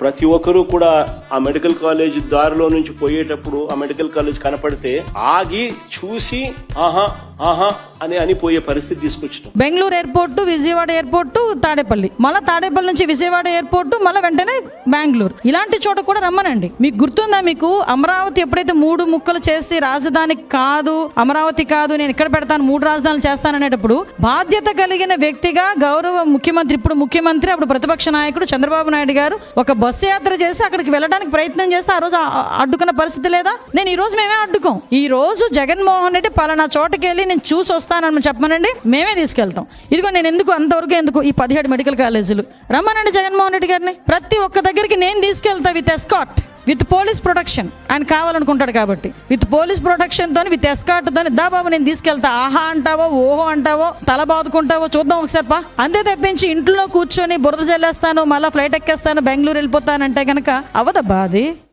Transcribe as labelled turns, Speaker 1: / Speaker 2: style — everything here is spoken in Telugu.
Speaker 1: ప్రతి ఒక్కరూ కూడా ఆ మెడికల్ కాలేజ్ దారిలో నుంచి పోయేటప్పుడు ఆ మెడికల్ కాలేజ్ కనపడితే ఆగి చూసి ఆహా ఆహా అని అని పోయే పరిస్థితి తీసుకొచ్చినాం.
Speaker 2: Bengaluru airport Vijayawada airport Tadepalli. మళ్ళీ తాడేపల్లి నుంచి విజయవాడ ఎయిర్పోర్ట్ మళ్ళీ వెంటనే బెంగళూరు. ఇలాంటి చోట కూడా రమ్మనండి. మీకు గుర్తుందా మీకు? అమరావతి ఎప్పుడైతే మూడు ముక్కలు చేసి రాజధాని కాదు అమరావతి కాదు నేను ఇక్కడ పెడతాను మూడు రాజధానులు చేస్తాననేటప్పుడు బాధ్యత కలిగిన వ్యక్తిగా గౌరవ ముఖ్యమంత్రి ఇప్పుడు ముఖ్యమంత్రి అప్పుడు ప్రతిపక్ష నాయకుడు చంద్రబాబు నాయుడు గారు ఒక బస్సు యాత్ర చేసి అక్కడికి వెళ్ళడానికి ప్రయత్నం చేస్తే ఆ రోజు అడ్డుకున్న పరిస్థితి లేదా? నేను ఈ రోజు మేమే అడ్డుకోం. ఈ రోజు జగన్మోహన్ రెడ్డి పలానా చోటకి వెళ్ళి నేను చూసి వస్తానని చెప్పమనండి. మేమే తీసుకెళ్తాం. ఇదిగో నేను ఎందుకు అంతవరకు ఎందుకు ఈ పదిహేడు మెడికల్ కాలేజీలు? రమ్మనండి జగన్మోహన్ రెడ్డి గారిని. ప్రతి ఒక్క దగ్గరికి నేను తీసుకెళ్తా with escort with police protection. ఆయన కావాలనుకుంటాడు కాబట్టి. విత్ పోలీస్ ప్రొటెక్షన్ తోని విత్ ఎస్కాట్ తోని దా బాబు నేను తీసుకెళ్తా. ఆహా అంటావో ఓహో అంటావో తల బాదుకుంటావో చూద్దాం ఒకసారి పా. అంతే తప్పించి ఇంట్లో కూర్చొని బురద చల్లేస్తాను మళ్ళీ ఫ్లైట్ ఎక్కేస్తాను బెంగళూరు వెళ్ళిపోతానంటే కనుక అవదబ్బా అది?